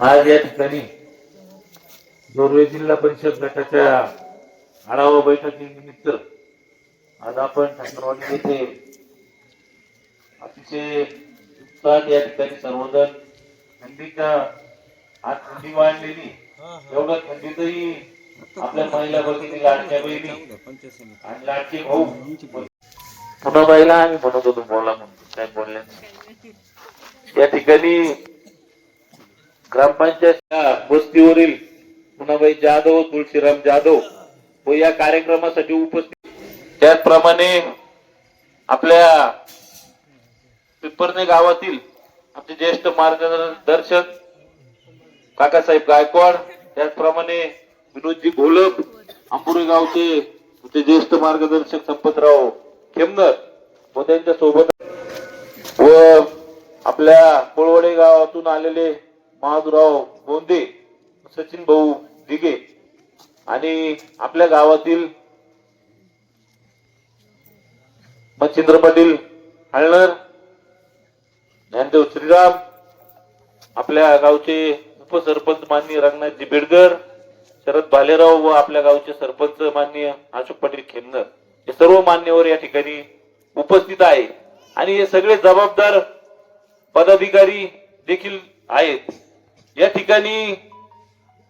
आज या ठिकाणी जोरवे जिल्हा परिषद गटाच्या आढावा बैठकीनिमित्त आज आपण ठाकरवाडी येथे अतिशय उत्साहात या ठिकाणी सर्वजण थंडीच्या आज थंडी वाढलेली. एवढ्या थंडीतही आपल्या महिला भगिनी लाडक्या बहिणी आणि लाडके भाऊ पुन्हा बाईला आम्ही म्हणत होतो बोला म्हणून. काय बोलल्या या ठिकाणी ग्रामपंचायत बस्तीवरील पुनाबाई जाधव तुळशीराम जाधव व या कार्यक्रमासाठी उपस्थित. त्याचप्रमाणे आपल्या पिंपरणे गावातील आमचे ज्येष्ठ मार्गदर्शक काकासाहेब गायकवाड त्याचप्रमाणे विनोदजी घोलप अंबुरे गावचे ज्येष्ठ मार्गदर्शक संपतराव खेमनर व त्यांच्यासोबत व आपल्या कोळवडे गावातून आलेले महादुराव बोंदे सचिन भाऊ दिगे आणि आपल्या गावातील मच्छिंद्र पाटील हळणर ज्ञानदेव श्रीराम आपल्या गावचे उपसरपंच माननीय रंगनाथजी बेडकर शरद भालेराव व आपल्या गावचे सरपंच माननीय अशोक पाटील खेमनर हे सर्व मान्यवर या ठिकाणी उपस्थित आहे. आणि हे सगळे जबाबदार पदाधिकारी देखील आहेत. या ठिकाणी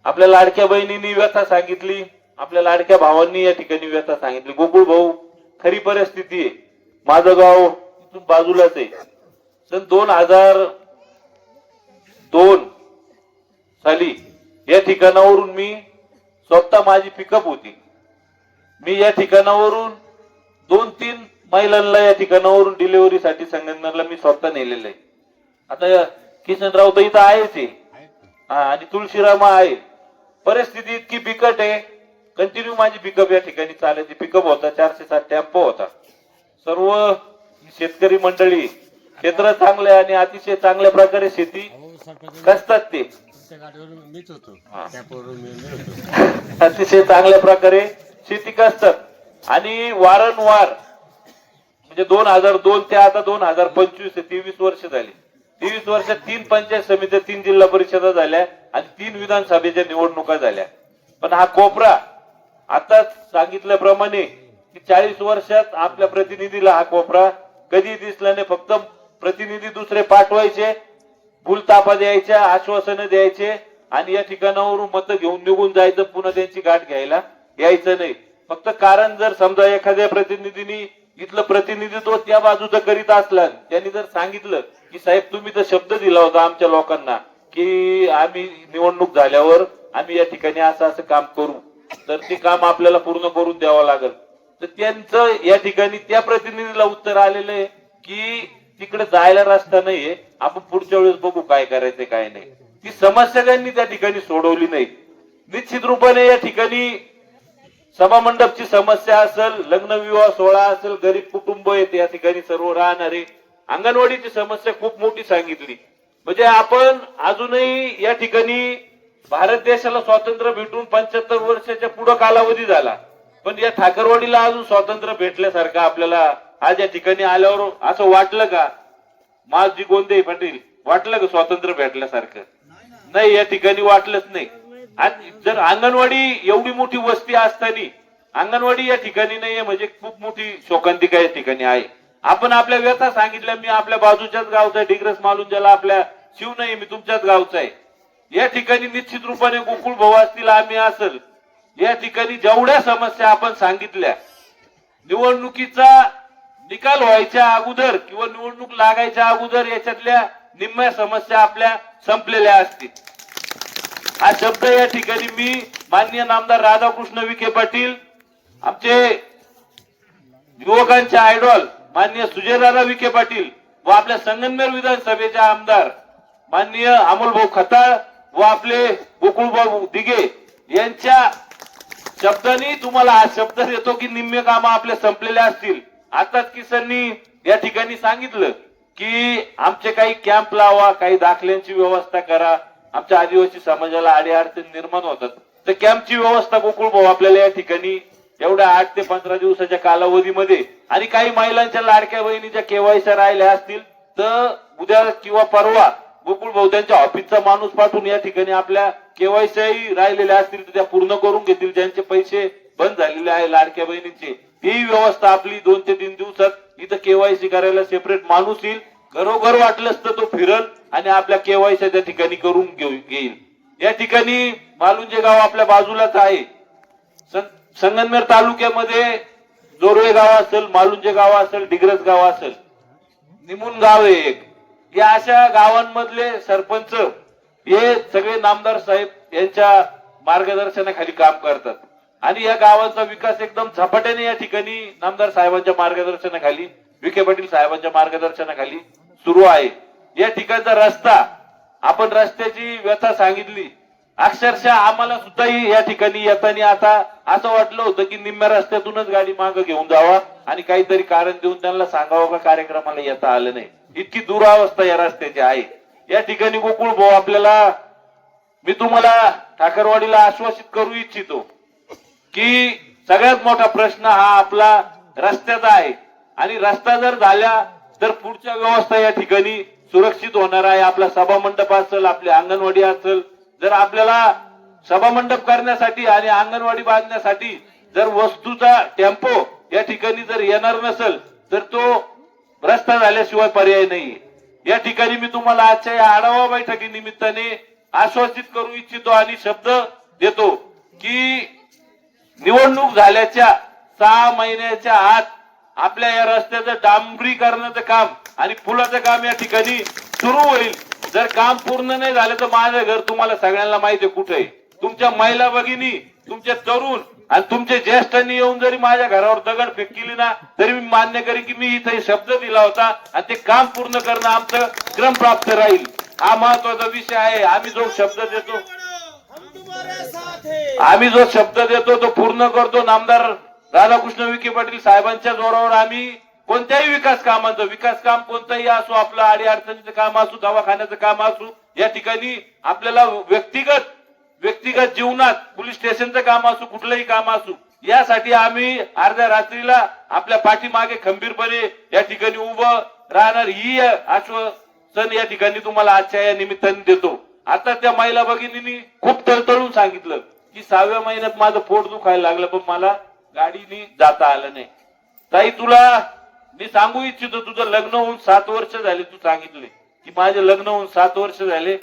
आपल्या लाडक्या बहिणींनी व्यथा सांगितली. आपल्या लाडक्या भावांनी या ठिकाणी व्यथा सांगितली. गोकुळ भाऊ खरी परिस्थिती आहे. माझं गाव इथून बाजूलाच आहे. सन दोन हजार दोन साली या ठिकाणावरून मी स्वतः माझी पिकअप होती. मी या ठिकाणावरून दोन तीन महिलांना या ठिकाणावरून डिलिव्हरीसाठी संगमनेरला मी स्वतः नेलेलं आहे. आता किशनराव तर इथं आहेच आहे. आणि तुळशीरामा आहे. परिस्थिती इतकी बिकट आहे. कंटिन्यू माझी पिकअप या ठिकाणी चालायची पिकअप होता चारशे सात टेम्पो होता. सर्व शेतकरी मंडळी क्षेत्र चांगले आणि अतिशय चांगल्या प्रकारे शेती कसतात ते? अतिशय चांगल्या प्रकारे शेती कसतात. आणि वारंवार म्हणजे दोन हजार दोन ते आता दोन हजार पंचवीस ते तेवीस वर्ष झाली. तेवीस वर्षात तीन पंचायत समित्या तीन जिल्हा परिषदा झाल्या आणि तीन विधानसभेच्या निवडणुका झाल्या. पण हा कोपरा आता सांगितल्याप्रमाणे की चाळीस वर्षात आपल्या प्रतिनिधीला हा कोपरा कधी दिसला नाही. फक्त प्रतिनिधी दुसरे पाठवायचे भूलतापा द्यायच्या आश्वासनं द्यायचे आणि या ठिकाणावरून मतं घेऊन निघून जायचं पुन्हा त्यांची गाठ घ्यायला यायचं नाही. फक्त कारण जर समजा एखाद्या प्रतिनिधीनी इथलं प्रतिनिधित्व त्या बाजूचं करीत असला त्यांनी जर सांगितलं की साहेब तुम्ही तर शब्द दिला होता आमच्या लोकांना की आम्ही निवडणूक झाल्यावर आम्ही या ठिकाणी असं असं काम करू. तर ते काम आपल्याला पूर्ण करून द्यावं लागेल. तर त्यांचं या ठिकाणी त्या प्रतिनिधीला उत्तर आलेलं आहे की तिकडे जायला रस्ता नाहीये. आपण पुढच्या वेळेस बघू काय करायचं काय नाही. ती समस्या त्यांनी त्या ठिकाणी सोडवली नाही. निश्चित रूपाने या ठिकाणी सभा मंडपची समस्या असेल लग्न विवाह सोहळा असेल गरीब कुटुंब येते या ठिकाणी सर्व राहणारे अंगणवाडीची समस्या खूप मोठी सांगितली. म्हणजे आपण अजूनही या ठिकाणी भारत देशाला स्वातंत्र्य भेटून पंच्याहत्तर वर्षाच्या पुढे कालावधी झाला. पण या ठाकरवाडीला अजून स्वातंत्र्य भेटल्यासारखं आपल्याला आज या ठिकाणी आल्यावर असं वाटलं का? माझी गोंदे पाटील वाटलं का स्वातंत्र्य भेटल्यासारखं? नाही या ठिकाणी वाटलंच नाही. आणि जर अंगणवाडी एवढी मोठी वस्ती असताना अंगणवाडी या ठिकाणी नाहीये म्हणजे खूप मोठी शोकांतिका या ठिकाणी आहे. आपण आपल्या व्यथा सांगितल्या मी आपल्या बाजूच्याच गावचा आहे, डिग्रस मालून ज्याला आपल्या शिव नाही मी तुमच्याच गावचा आहे. या ठिकाणी निश्चित रूपाने गोकुळ भाऊ असतील आम्ही असल. या ठिकाणी जेवढ्या समस्या आपण सांगितल्या निवडणुकीचा निकाल व्हायच्या अगोदर किंवा निवडणूक लागायच्या अगोदर याच्यातल्या निम्म्या समस्या आपल्या संपलेल्या असतील. हा शब्द या ठिकाणी मी माननीय नामदार राधाकृष्ण विखे पाटील आमचे युवकांचे आयडॉल माननीय सुजयदादा विखे पाटील व आपल्या संगमनेर विधानसभेचे आमदार माननीय अमोलभाऊ खताळ व आपले गोकुळभाऊ दिगे यांच्या शब्दांनी तुम्हाला हा शब्द देतो की निम्मे काम आपले संपलेले असतील. आताच किसांनी या ठिकाणी सांगितलं की आमचे काही कॅम्प लावा काही दाखल्यांची व्यवस्था करा. आमच्या आदिवासी समाजाला अडीअडचण निर्माण होतात. तर कॅम्पची व्यवस्था गोकुळ भाऊ आपल्याला या ठिकाणी एवढ्या आठ ते पंधरा दिवसाच्या कालावधीमध्ये आणि काही महिलांच्या लाडक्या बहिणीच्या केवायच्या राहिल्या असतील तर उद्या किंवा परवा गोकुळ भाऊ त्यांच्या ऑफिसचा माणूस पाठवून या ठिकाणी आपल्या केवायसी राहिलेल्या असतील तर त्या पूर्ण करून घेतील ज्यांचे पैसे बंद झालेले आहे लाडक्या बहिणींचे. ही व्यवस्था आपली दोन ते तीन दिवसात इथं केवायसी करायला सेपरेट माणूस येईल. घरोघर वाटलंच तर तो फिरल आणि आपल्या केवायसी त्या ठिकाणी करून घेऊ- घेईल. या ठिकाणी मालुंजे गाव आपल्या बाजूलाच आहे. संत संगमनेर तालुक्यामध्ये जोरवे गाव असेल मालुंजे गाव असेल डिग्रज गाव असेल निमून गाव आहे एक. या अशा गावांमधले सरपंच हे सगळे नामदार साहेब यांच्या मार्गदर्शनाखाली काम करतात. आणि या गावांचा विकास एकदम झपाट्याने या ठिकाणी नामदार साहेबांच्या मार्गदर्शनाखाली विखे पाटील साहेबांच्या मार्गदर्शनाखाली सुरू आहे. या ठिकाणचा रस्ता आपण रस्त्याची व्यथा सांगितली अक्षरशः आम्हाला सुद्धाही या ठिकाणी येताना आता असं वाटलं होतं की निम्म्या रस्त्यातूनच गाडी मागे घेऊन जावा आणि काहीतरी कारण देऊन त्यांना सांगावं का कार्यक्रमाला येता आलं नाही. इतकी दुरावस्था या रस्त्याची आहे. या ठिकाणी गोकुळ भाऊ आपल्याला मी तुम्हाला ठाकरवाडीला आश्वासित करू इच्छितो की सगळ्यात मोठा प्रश्न हा आपला रस्त्याचा आहे. आणि रस्ता जर झाल्या तर पुढच्या व्यवस्था या ठिकाणी सुरक्षित होणार आहे. आपला सभा मंडप असेल आपली अंगणवाडी असेल जर आपल्याला सभामंडप करण्यासाठी आणि अंगणवाडी बांधण्यासाठी जर वस्तूचा टेम्पो या ठिकाणी जर येणार नसेल तर तो रस्ता झाल्याशिवाय पर्याय नाही या ठिकाणी मी तुम्हाला आजच्या या आढावा बैठकी निमित्ताने आश्वासित करू इच्छितो आणि शब्द देतो की निवडणूक झाल्याच्या सहा महिन्याच्या आत आपल्या या रस्त्याचं डांबरीकरणाचं काम आणि पुलाचं काम या ठिकाणी सुरू होईल. जर काम पूर्ण नाही झालं तर माझं घर तुम्हाला सगळ्यांना माहिती आहे कुठे आहे. तुमच्या महिला भगिनी तुमचे तरुण आणि तुमचे ज्येष्ठांनी येऊन जरी माझ्या घरावर दगड फेक केली ना तरी मी मान्य करेन की मी इथे शब्द दिला होता आणि ते काम पूर्ण करणं आमचं क्रम प्राप्त राहील. हा महत्त्वाचा विषय आहे. आम्ही जो शब्द देतो आम्ही जो शब्द देतो तो पूर्ण करतो. नामदार राधाकृष्ण विखे पाटील साहेबांच्या जोरावर आम्ही कोणत्याही विकास कामाचं विकास काम कोणतंही असो आपलं आडी अडचणीचं काम असो दवाखान्याचं काम असो या ठिकाणी आपल्याला व्यक्तिगत व्यक्तिगत जीवनात पोलीस स्टेशनचं काम असो कुठलंही काम असो यासाठी आम्ही अर्ध्या रात्रीला आपल्या पाठीमागे खंबीरपणे या ठिकाणी उभं राहणार. ही आश्वासन या ठिकाणी तुम्हाला आजच्या या निमित्ताने देतो. आता त्या महिला भगिनींनी खूप तळतळून सांगितलं की सहाव्या महिन्यात माझं पोट दुखायला लागलं पण मला गाडीने जाता आलं नाही. ताई तुला मी सांगू इच्छितो तुझं लग्न होऊन सात वर्ष झाले तू सांगितले. की माझे लग्न होऊन सात वर्ष झाले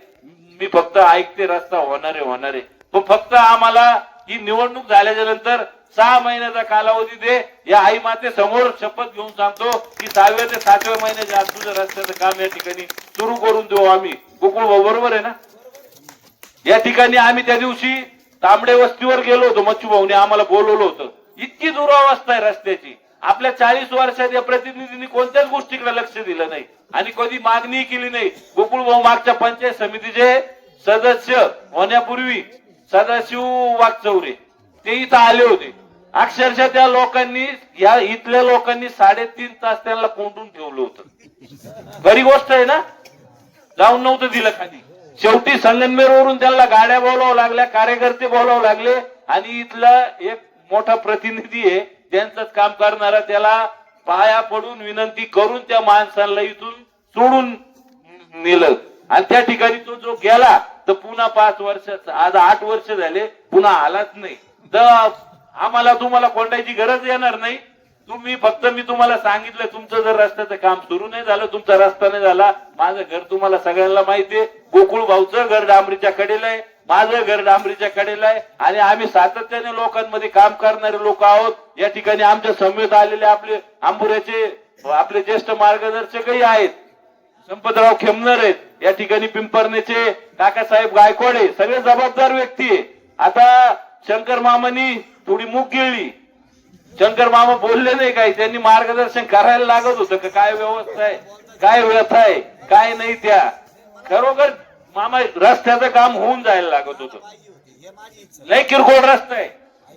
मी फक्त ऐकते रस्ता होणारे होणारे. तो पण फक्त आम्हाला ही निवडणूक झाल्याच्यानंतर सहा महिन्याचा कालावधी दे. या आई माते समोर शपथ घेऊन सांगतो की सहाव्या ते सातव्या महिन्याच्या आत तुझं रस्त्याचं काम या ठिकाणी सुरू करून देऊ आम्ही. गोकुळ भाऊ बरोबर आहे ना? या ठिकाणी आम्ही त्या दिवशी तांबडे वस्तीवर गेलो होतो मच्छू भाऊने आम्हाला बोलवलं होतं. इतकी दुरावस्था आहे रस्त्याची. आपल्या चाळीस वर्षात या प्रतिनिधींनी कोणत्याच गोष्टीकडे लक्ष दिलं नाही. आणि कधी मागणी केली नाही. गोकुळ भाऊ मागच्या पंचायत समितीचे सदस्य होण्यापूर्वी सदाशिव वागचौरे ते इथं आले होते. अक्षरशः त्या लोकांनी या इथल्या लोकांनी साडेतीन तास त्यांना कोंडून ठेवलं होतं. बरी गोष्ट आहे ना? जाऊन नव्हतं दिलं खाली. शेवटी संगनमेर वरून त्यांना गाड्या बोलावं लागल्या कार्यकर्ते बोलावं लागले आणि इथला एक मोठा प्रतिनिधी आहे त्यांचंच काम करणारा त्याला पाया पडून विनंती करून त्या माणसाला इथून सोडून नेलं. आणि त्या ठिकाणी तो जो गेला तर पुन्हा पाच वर्ष आज आठ वर्ष झाले पुन्हा आलाच नाही. तर आम्हाला तुम्हाला कोंडायची गरज येणार नाही. तुम्ही फक्त मी तुम्हाला सांगितलं तुमचं जर रस्त्याचं काम सुरू नाही झालं तुमचा रस्ता नाही झाला माझं घर तुम्हाला सगळ्यांना माहितीये गोकुळ भाऊचं घर डांबरीच्या कडेला आहे. माझं घर डांबरीच्या कडेला आहे आणि आम्ही सातत्याने लोकांमध्ये काम करणारे लोक आहोत. या ठिकाणी आमच्या समेत आलेले आपले आंबुऱ्याचे आपले ज्येष्ठ मार्गदर्शकही आहेत. संपतराव खेमनर आहेत. या ठिकाणी पिंपरणेचे काकासाहेब गायकवाडे सगळे जबाबदार व्यक्ती आहे. आता शंकर मामानी थोडी मूक गिळली. शंकर मामा बोलले नाही काही. त्यांनी मार्गदर्शन करायला लागत होतं काय व्यवस्था आहे? काय व्यथा आहे? काय नाही त्या? खरोखर मामा रस्त्याचं काम होऊन जायला लागत होत. लय किरकोळ रस्ता. आहे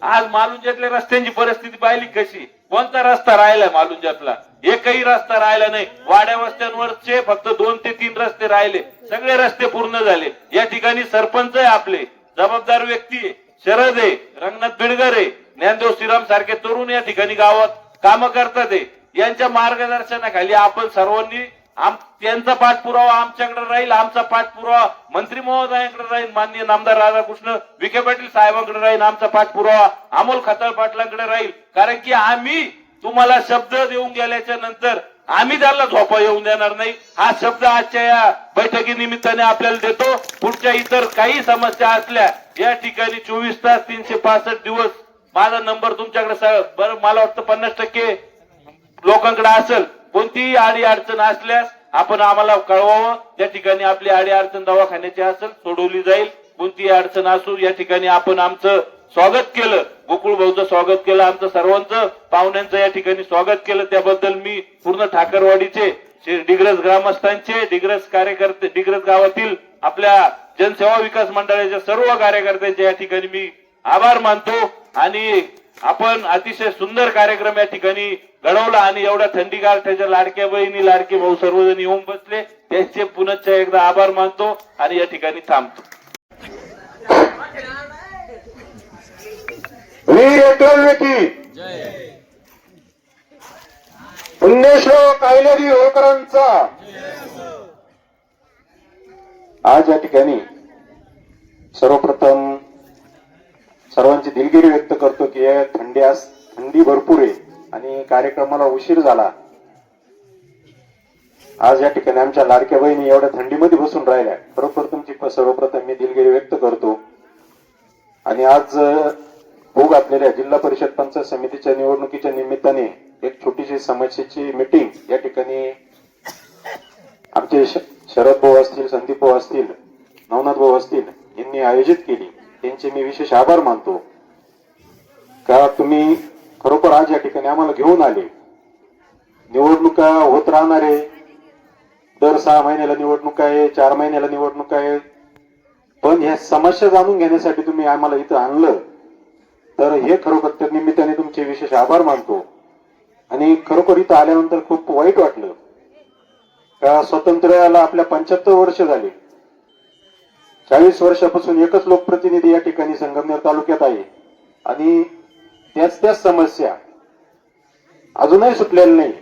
आज मालुंजातल्या रस्त्यांची परिस्थिती पाहिली कशी? कोणता रस्ता राहिलाय मालुंजातला एकही रस्ता राहिला नाही. वाड्या वस्त्यांवरचे फक्त दोन ते तीन रस्ते राहिले. सगळे रस्ते पूर्ण झाले. या ठिकाणी सरपंच आहे आपले जबाबदार व्यक्ती आहे. शरद आहे रंगनाथ बिडगर आहे. ज्ञानदेव श्रीराम सारखे तरुण या ठिकाणी गावात कामं करतात आहे. यांच्या मार्गदर्शनाखाली आपण सर्वांनी त्यांचा पाठपुरावा आमच्याकडे राहील आमचा पाठपुरावा मंत्री महोदयांकडे राहील माननीय नामदार राधाकृष्ण विखे पाटील साहेबांकडे राहील आमचा पाठपुरावा अमोल खताळ पाटलांकडे राहील. कारण की आम्ही तुम्हाला शब्द देऊन गेल्याच्यानंतर आम्ही त्याला झोपा येऊन देणार नाही. हा शब्द आजच्या या बैठकी निमित्ताने आपल्याला देतो. पुढच्या इतर काही समस्या असल्या या ठिकाणी चोवीस तास तीनशे पासष्ट दिवस माझा नंबर तुमच्याकडे बरं मला वाटतं पन्नास टक्के लोकांकडे असेल. कोणतीही आडी अडचण असल्यास आपण आम्हाला कळवावं. त्या ठिकाणी आपली आडी अडचण दवाखान्याची असेल सोडवली जाईल. कोणतीही अडचण असू या ठिकाणी आपण आमचं स्वागत केलं. गोकुळ भाऊचं स्वागत केलं आमचं सर्वांचं पाहुण्यांचं या ठिकाणी स्वागत केलं. त्याबद्दल मी पूर्ण ठाकरवाडीचे डिग्रस ग्रामस्थांचे डिग्रस कार्यकर्ते डिग्रस गावातील आपल्या जनसेवा विकास मंडळाच्या सर्व कार्यकर्त्यांचे या ठिकाणी मी आभार मानतो. आणि आपण अतिशय सुंदर कार्यक्रम या ठिकाणी घडवला आणि एवढ्या थंडीगार त्याच्या लाडक्या बहिणी लाडके भाऊ सर्वजण येऊन बसले. त्यांचे पुनश्च एकदा आभार मानतो आणि या ठिकाणी थांबतो. वीर एकलव्य पुण्यश्लोक कायलेरी होळकरांचा. आज या ठिकाणी सर्वप्रथम सर्वांची दिलगिरी व्यक्त करतो की थंडी आज थंडी भरपूर आहे आणि कार्यक्रमाला उशीर झाला. आज या ठिकाणी आमच्या लाडक्या बहिणी एवढ्या थंडीमध्ये बसून राहिल्या. खरोखर तुमची सर्वप्रथम मी दिलगिरी व्यक्त करतो. आणि आज अ, घातलेल्या जिल्हा परिषद पंचायत समितीच्या निवडणुकीच्या निमित्ताने एक छोटीशी समस्येची मिटिंग या ठिकाणी आमचे शरद भाऊ असतील संदीप भाऊ असतील नवनाथ भाऊ असतील यांनी आयोजित केली. त्यांचे मी विशेष आभार मानतो. का तुम्ही खरोखर आज या ठिकाणी आम्हाला घेऊन आले? निवडणुका होत राहणार आहे. दर सहा महिन्याला निवडणूक आहे चार महिन्याला निवडणूक आहे. पण ह्या समस्या जाणून घेण्यासाठी तुम्ही आम्हाला इथं आणलं. तर हे खरोखर त्या निमित्ताने तुमचे विशेष आभार मानतो. आणि खरोखर इथं आल्यानंतर खूप वाईट वाटलं. का स्वातंत्र्याला आपल्या पंच्याहत्तर वर्ष झाले. चाळीस वर्षापासून एकच लोकप्रतिनिधी या ठिकाणी संगमनेर तालुक्यात आहे. आणि त्याच त्याच समस्या अजूनही सुटलेल्या नाही.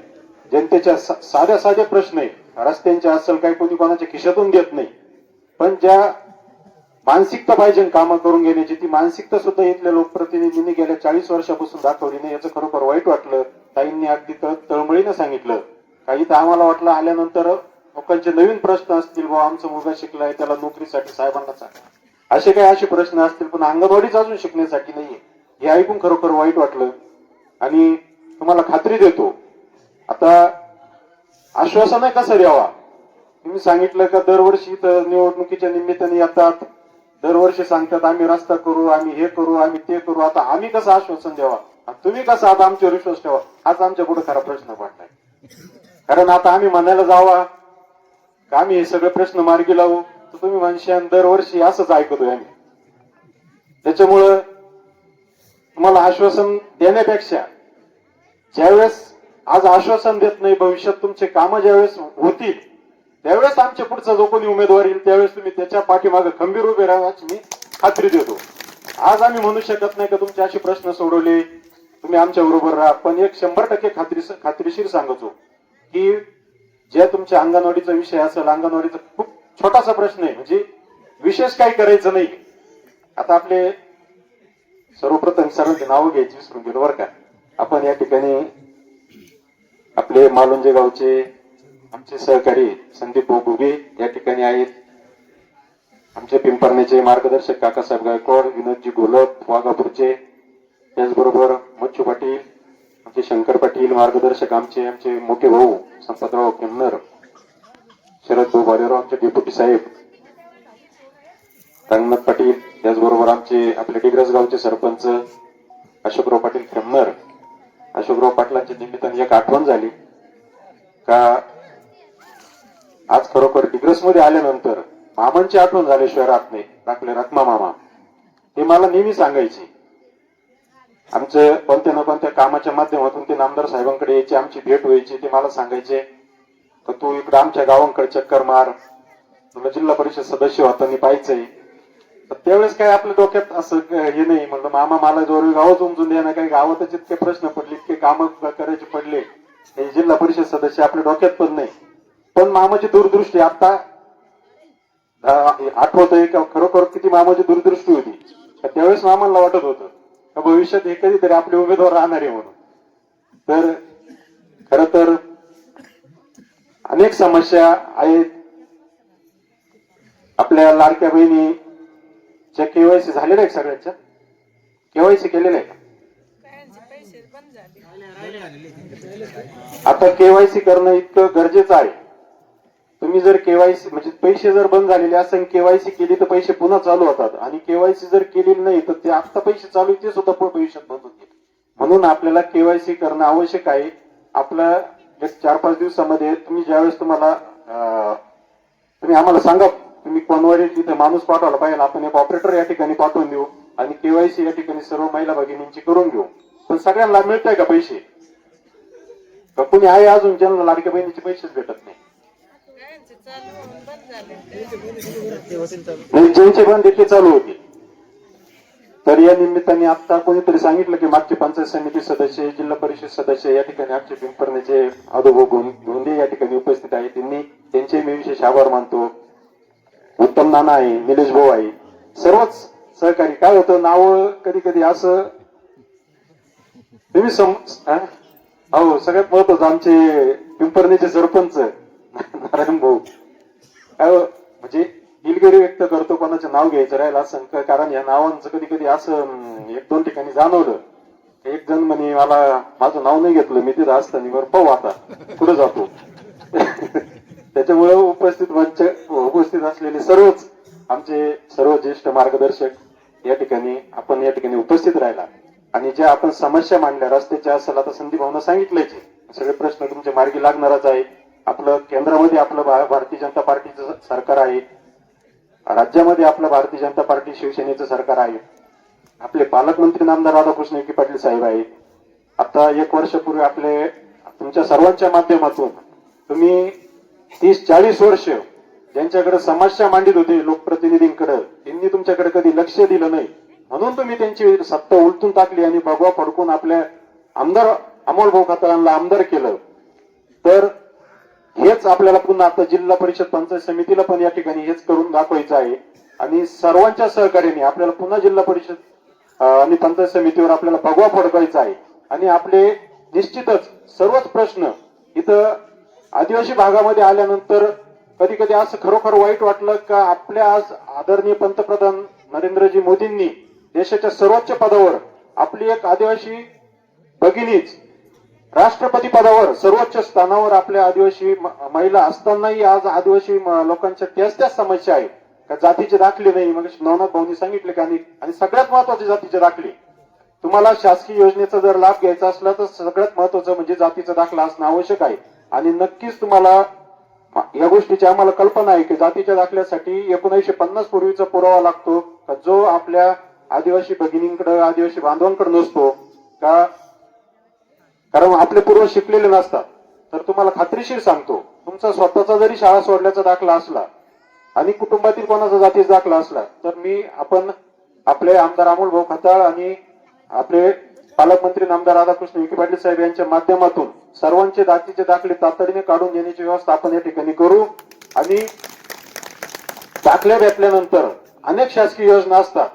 जनतेच्या साध्या साध्या प्रश्न आहे रस्त्यांच्या असेल काही कोणी कोणाच्या खिशातून देत नाही. पण ज्या मानसिकता पाहिजे कामं करून घेण्याची ती मानसिकता सुद्धा इथल्या लोकप्रतिनिधींनी गेल्या चाळीस वर्षापासून दाखवली नाही. याचं खरोखर वाईट वाटलं. ताईंनी अगदी तळमळीनं सांगितलं. काही तर आम्हाला वाटलं आल्यानंतर लोकांचे नवीन प्रश्न असतील बुवा आमचा मुलगा शिकलाय त्याला नोकरीसाठी साहेबांना सांगा. असे काही असे प्रश्न असतील पण अंगणवाडीच अजून शिकण्यासाठी नाहीये. हे ऐकून खरोखर वाईट वाटलं. आणि तुम्हाला खात्री देतो आता आश्वासन कसं द्यावा? तुम्ही सांगितलं का दरवर्षी तर निवडणुकीच्या निमित्ताने येतात. दरवर्षी सांगतात आम्ही रस्ता करू आम्ही हे करू आम्ही ते करू. आता आम्ही कसं आश्वासन द्यावा? आणि तुम्ही कसं आता आमच्यावर विश्वास ठेवा? हाच आमच्या पुढे खरा प्रश्न पडलाय. कारण आता आम्ही म्हणायला जावा का आम्ही हे सगळे प्रश्न मार्गी लावू? तर तुम्ही म्हणशान दरवर्षी असंच ऐकतोय आम्ही. त्याच्यामुळं तुम्हाला आश्वासन देण्यापेक्षा ज्यावेळेस आज आश्वासन देत नाही भविष्यात तुमचे कामं ज्यावेळेस होतील त्यावेळेस आमच्या पुढचा जो कोणी उमेदवार येईल त्यावेळेस तुम्ही त्याच्या पाठीमागे खंबीर उभे राहायची मी खात्री देतो. आज आम्ही म्हणू शकत नाही का तुमचे असे प्रश्न सोडवले तुम्ही आमच्या बरोबर राहा पण एक शंभर टक्के खात्री खात्रीशीर सांगतो की ज्या तुमच्या अंगणवाडीचा विषय असेल अंगणवाडीचा खूप छोटासा प्रश्न आहे म्हणजे विशेष काही करायचं नाही. आता आपले सर्वप्रथम सर्वांची नावं घ्यायची विसरून गेलो बरं का. आपण या ठिकाणी आपले मालुंजे गावचे आमचे सहकारी संदीप भाऊ या ठिकाणी आहेत. आमचे पिंपरणेचे मार्गदर्शक काकासाहेब गायकवाड विनोदजी गोलप वाघापूरचे. त्याचबरोबर मच्छू पाटील आमचे शंकर पाटील मार्गदर्शक आमचे आमचे मोठे भाऊ संपतराव किन्नर शरद भाऊ बालेराव आमचे डेप्युटी साहेब रंगनाथ पाटील त्याचबरोबर आमचे आपले डिग्रस गावचे सरपंच अशोकराव पाटील खेमनर अशोकराव पाटलांच्या निमित्ताने एक आठवण झाली. का आज खरोखर डिग्रसमध्ये आल्यानंतर मामांची आठवण झाली शहरात नाही. आपले रत्मा मामा. हे मला नेहमी सांगायचे. आमचं कोणत्या ना कोणत्या कामाच्या माध्यमातून ते नामदार साहेबांकडे यायचे आमची भेट व्हायची ते मला सांगायचे तर तू इकडं आमच्या गावांकडे चक्कर मार. तुला जिल्हा परिषद सदस्य होताना पाहायचंय. त्यावेळेस काय आपल्या डोक्यात असं हे नाही म्हणलं मामा मला जोरवी गावच उमजून द्या ना काही गावातच इतके प्रश्न पडले इतके कामं करायचे पडले हे जिल्हा परिषद सदस्य आपल्या डोक्यात पण नाही. पण मामाची दूरदृष्टी आता आठवतंय का खरोखर किती मामाची दूरदृष्टी होती. त्यावेळेस मामाला वाटत होतं का भविष्यात हे कधीतरी आपले उमेदवार राहणार आहे म्हणून. तर खर तर अनेक समस्या आहेत. आपल्या लाडक्या बहिणी बहिणीच्या केवायसी झालेल्या आहे सगळ्यांच्या केवायसी केलेल्या आहे आता केवायसी करणं इतकं गरजेचं आहे. तुम्ही जर केवायसी म्हणजे पैसे जर बंद झालेले असेल केवायसी केली तर पैसे पुन्हा चालू होतात. आणि केवायसी जर केलेली नाही तर ते आता पैसे चालू ते सुद्धा भविष्यात बंद होतील. म्हणून आपल्याला केवायसी करणं आवश्यक आहे. आपलं चार पाच दिवसामध्ये तुम्ही ज्यावेळेस तुम्हाला तुम्ही आम्हाला सांगा तुम्ही कोणवर तिथे माणूस पाठवला पाहिजे आपण एक ऑपरेटर या ठिकाणी पाठवून देऊ आणि केवायसी या ठिकाणी सर्व महिला भगिनींची करून घेऊ. पण सगळ्यांना मिळतंय का पैसे? का कुणी आहे अजून ज्यांना लाडक्या बहिणीचे पैसेच भेटत नाही? ज्यांचे बंद देखील चालू होते तर या निमित्ताने आता कोणीतरी सांगितलं की मागचे पंचायत समिती सदस्य जिल्हा परिषद सदस्य या ठिकाणी आमचे पिंपरणेचे अनुभव गोंदे या ठिकाणी उपस्थित आहे त्यांनी त्यांचे मी विशेष आभार मानतो. उत्तम नाना आहे निलेश भाऊ आहे. सर्वच सहकारी. काय होतं नाव कधी कधी असं तुम्ही सम हो सगळ्यात महत्वाचं आमचे पिंपर्णीचे सरपंच नारायण भाऊ. काय हो, म्हणजे दिलगिरी व्यक्त करतो कोणाचं नाव घ्यायचं राहिला असं कारण या नावांचं कधी कधी असं एक दोन ठिकाणी जाणवलं. एक जण म्हणे मला माझं नाव नाही घेतलं मी तिथं असताना बरं पाहू आता कुठं जातो? त्याच्यामुळे उपस्थित मंच उपस्थित असलेले सर्वच आमचे सर्व ज्येष्ठ मार्गदर्शक या ठिकाणी आपण या ठिकाणी उपस्थित राहिला. आणि ज्या आपण समस्या मांडल्या रस्त्याच्या असेल आता संदीप भावना सांगितलंय सगळे प्रश्न तुमच्या मार्गी लागणारच आहे. आपलं केंद्रामध्ये आपलं भारतीय जनता पार्टीचं सरकार आहे. राज्यामध्ये आपलं भारतीय जनता पार्टी शिवसेनेचं सरकार आहे. आपले पालकमंत्री नामदार राधाकृष्ण विखे पाटील साहेब आहे. आता एक वर्षापूर्वी आपले तुमच्या सर्वांच्या माध्यमातून तुम्ही तीस चाळीस वर्ष ज्यांच्याकडे समस्या मांडित होती लोकप्रतिनिधींकडे त्यांनी तुमच्याकडे कधी लक्ष दिलं नाही. म्हणून तुम्ही त्यांची सत्ता उलटून टाकली आणि भगवा फडकून आपल्या आमदार अमोल भाऊ आमदार केलं. तर हेच आपल्याला पुन्हा आता जिल्हा परिषद पंचायत समितीला पण या ठिकाणी हेच करून दाखवायचं आहे. आणि सर्वांच्या सहकार्याने आपल्याला पुन्हा जिल्हा परिषद आणि पंचायत समितीवर आपल्याला भगवा फडकायचा आहे. आणि आपले निश्चितच सर्वच प्रश्न इथं आदिवासी भागामध्ये आल्यानंतर कधी कधी असं खरोखर वाईट वाटलं का आपल्या आज आदरणीय पंतप्रधान नरेंद्रजी मोदींनी देशाच्या सर्वोच्च पदावर आपली एक आदिवासी भगिनीच राष्ट्रपती पदावर सर्वोच्च स्थानावर आपल्या आदिवासी महिला असतानाही आज आदिवासी लोकांच्या त्याच त्याच समस्या आहे का जातीचे दाखले नाही. मग नवनाथ भाऊनी सांगितले का आणि आणि सगळ्यात महत्त्वाचे जातीचे दाखले. तुम्हाला शासकीय योजनेचा जर लाभ घ्यायचा असला तर सगळ्यात महत्वाचं म्हणजे जातीचा दाखला असणं आवश्यक आहे. आणि नक्कीच तुम्हाला या गोष्टीची आम्हाला कल्पना आहे की जातीच्या दाखल्यासाठी एकोणीसशे पन्नास पूर्वीचा पुरावा लागतो. का जो आपल्या आदिवासी भगिनींकडे आदिवासी बांधवांकडे नसतो. का कारण आपले पूर्व शिकलेले नसतात. तर तुम्हाला खात्रीशीर सांगतो. तुमचा स्वतःचा जरी शाळा सोडल्याचा दाखला असला आणि कुटुंबातील कोणाचा जातीचा दाखला असला तर मी आपण आपले आमदार अमोल भाऊ खताळ आणि आपले पालकमंत्री नामदार राधाकृष्ण विखे पाटील साहेब यांच्या माध्यमातून सर्वांचे जातीचे दाखले तातडीने काढून देण्याची व्यवस्था आपण या ठिकाणी करू. आणि दाखल्या भेटल्यानंतर अनेक शासकीय योजना असतात.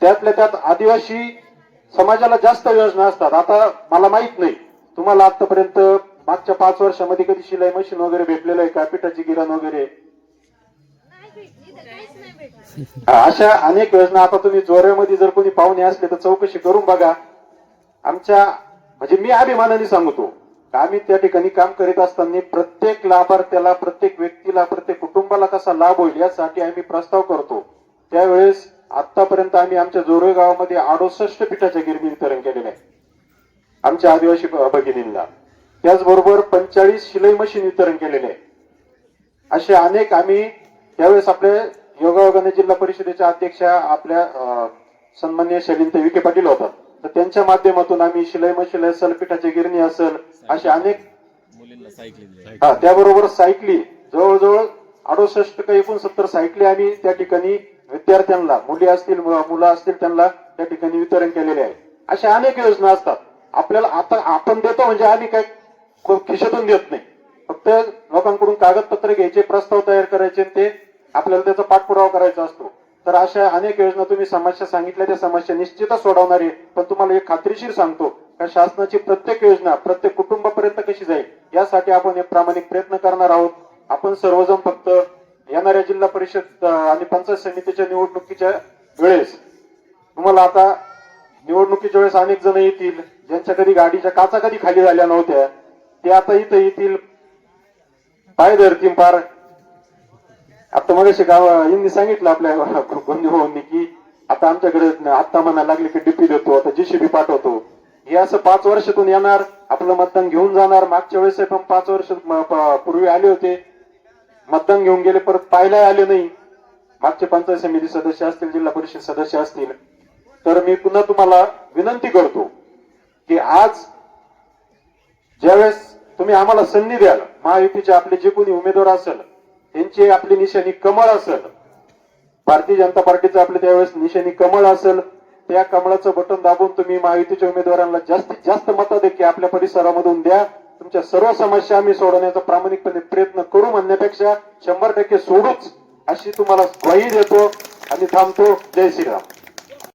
त्यातल्या त्यात आदिवासी समाजाला जास्त योजना असतात. आता मला माहीत नाही. तुम्हाला आतापर्यंत मागच्या पाच वर्षामध्ये कधी शिलाई मशीन वगैरे भेटलेलं आहे का? पिठाची गिरण वगैरे? अशा अनेक योजना आता तुम्ही जोऱ्यामध्ये जर कोणी पाहुणे असले तर चौकशी करून बघा. आमच्या म्हणजे मी अभिमानाने सांगतो आम्ही त्या ठिकाणी काम करीत असताना प्रत्येक लाभार्थ्याला प्रत्येक व्यक्तीला प्रत्येक कुटुंबाला कसा लाभ होईल यासाठी आम्ही प्रस्ताव करतो. त्यावेळेस आतापर्यंत आम्ही आमच्या जोरे गावामध्ये अडुसष्ट पिठाच्या गिरणी वितरण केलेले आहे. आमच्या आदिवासी भगिनींना. त्याचबरोबर पंचाळीस शिलाई मशीन वितरण केलेले आहे. असे अनेक आम्ही त्यावेळेस आपले योगायोगाने जिल्हा परिषदेच्या अध्यक्षा आपल्या सन्मान्य शैलिंत विखे पाटील होतात. तर त्यांच्या माध्यमातून आम्ही शिलाई मशीन असेल पिठाची गिरणी असेल असे अनेक हा त्याबरोबर सायकली. जवळजवळ अडुसष्ट का एकोणसत्तर सायकली आम्ही त्या ठिकाणी विद्यार्थ्यांना मुली असतील मुलं असतील त्यांना त्या ठिकाणी वितरण केलेले आहे. अशा अनेक योजना असतात. आपल्याला आता आपण देतो म्हणजे आम्ही काय खिशातून देत नाही. फक्त लोकांकडून कागदपत्र घ्यायचे प्रस्ताव तयार करायचे ते आपल्याला त्याचा पाठपुरावा करायचा असतो. तर अशा अनेक योजना तुम्ही समस्या सांगितल्या त्या समस्या निश्चितच सोडवणार आहे पण तुम्हाला एक खात्रीशीर सांगतो का शासनाची प्रत्येक योजना प्रत्येक कुटुंबापर्यंत कशी जाईल यासाठी आपण एक प्रामाणिक प्रयत्न करणार आहोत. आपण सर्वजण फक्त येणाऱ्या जिल्हा परिषद आणि पंचायत समितीच्या निवडणुकीच्या वेळेस तुम्हाला आता निवडणुकीच्या वेळेस अनेक जण येतील ज्यांच्या कधी गाडीच्या काचा कधी खाली झाल्या नव्हत्या ते आता इथं येतील. पाय धरतील पार आता मग गाव यांनी सांगितलं आपल्या बंधू भाऊंनी की आता आमच्याकडे आत्ता म्हणा लागले की डीपी देतो आता जीसीबी पाठवतो. हे असं पाच वर्षातून येणार आपलं मतदान घेऊन जाणार. मागच्या वेळेस पण पाच वर्ष पूर्वी आले होते. मतदान घेऊन गेले परत पाहायला आले नाही. मागचे पंचायत समिती सदस्य असतील जिल्हा परिषद सदस्य असतील. तर मी पुन्हा तुम्हाला विनंती करतो की आज ज्यावेळेस तुम्ही आम्हाला संधी द्याल महायुतीचे आपले जे कोणी उमेदवार असेल त्यांची आपली निशाणी कमळ असेल. भारतीय जनता पार्टीचं आपले त्यावेळेस निशाणी कमळ असेल. त्या कमळाचं बटन दाबून तुम्ही महायुतीच्या उमेदवारांना जास्तीत जास्त मतं देखील आपल्या परिसरामधून द्या. तुमच्या सर्व समस्या आम्ही सोडवण्याचा प्रामाणिकपणे प्रयत्न करू म्हणण्यापेक्षा शंभर टक्के सोडूच अशी तुम्हाला ग्वाही देतो आणि थांबतो. जय श्रीराम.